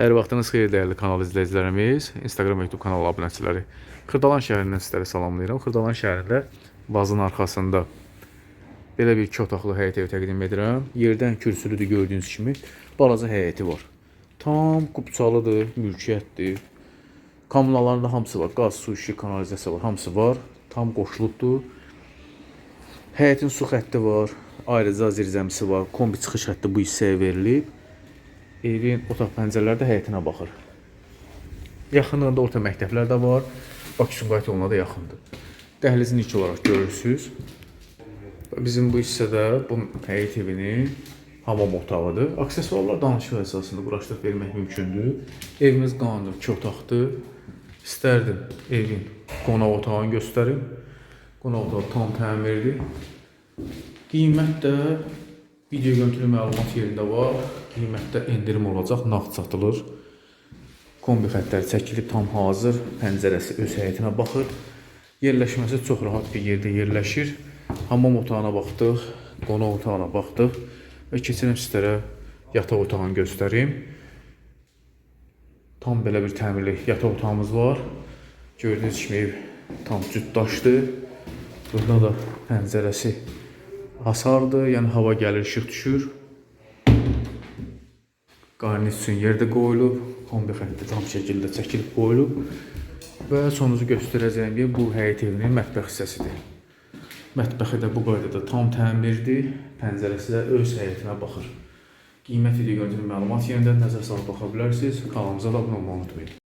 Hər vaxtınız xeyir dəyərli kanal izləyicilərimiz, Instagram və YouTube kanal abunəçiləri. Xırdalan şəhərindən sizləri salamlayıram. Xırdalan şəhərində bazın arxasında belə bir iki otaqlı həyət evi təqdim edirəm. Yerdən kürsülüdür gördüyünüz kimi. Balaca həyəti var. Tam qupçalıdır, mülkiyyətdir. Kommunalların da hamısı var. Qaz, su, işıq, kanalizasiya var, hamısı var. Tam qoşulubdur. Həyətin su xətti var. Ayrıca zirzəmisi var. Kombi çıxış xətti bu hissəyə verilib. Evin otaq pəncərələri də həyətinə baxır. Yaxınlığında orta məktəblər də var. Bakı Sumqayıt yoluna da yaxındır. Dəhlizin ilk olaraq görürsüz. Bizim bu hissədə bu həyət evinin hamam otağıdır. Aksesuarlar danışıq əsasında quraşdırıb vermək mümkündür. Evimiz qanunlu 2 otaqdır. İstərdim evin qonaq otağını göstərim. Qonaq otağı tam təmirli. Qiymət də video görüntülü məlumat yerində var. Qiymətdə endirim olacaq, nağd satılır. Kombi xəttləri çəkilib tam hazır. Pəncərəsi öz həyətinə baxır. Yerləşməsi çox rahat bir yerdə yerləşir. Hamam otağına baxdıq, qonaq otağına baxdıq və keçirəm sizlərə yataq otağını göstərim. Tam belə bir təmirli yataq otağımız var. Gördüyünüz kimi ev tam cütdaşdır. Burada da pəncərəsi hasardır, yəni hava gəlir, işıq düşür. Qarnis üçün yerdə qoyulub, kombi xətti tam şəkildə çəkilib qoyulub və sonucu göstərəcəyim yer bu həyət evinin mətbəx hissəsidir. Mətbəxi də bu qaydada tam təmirdir, pəncərəsi də öz həyətinə baxır. Qiymət ilə görüntülü məlumat yerində nəzər salıb baxa bilərsiniz. Kanalımıza da abunə olmağı unutmayın.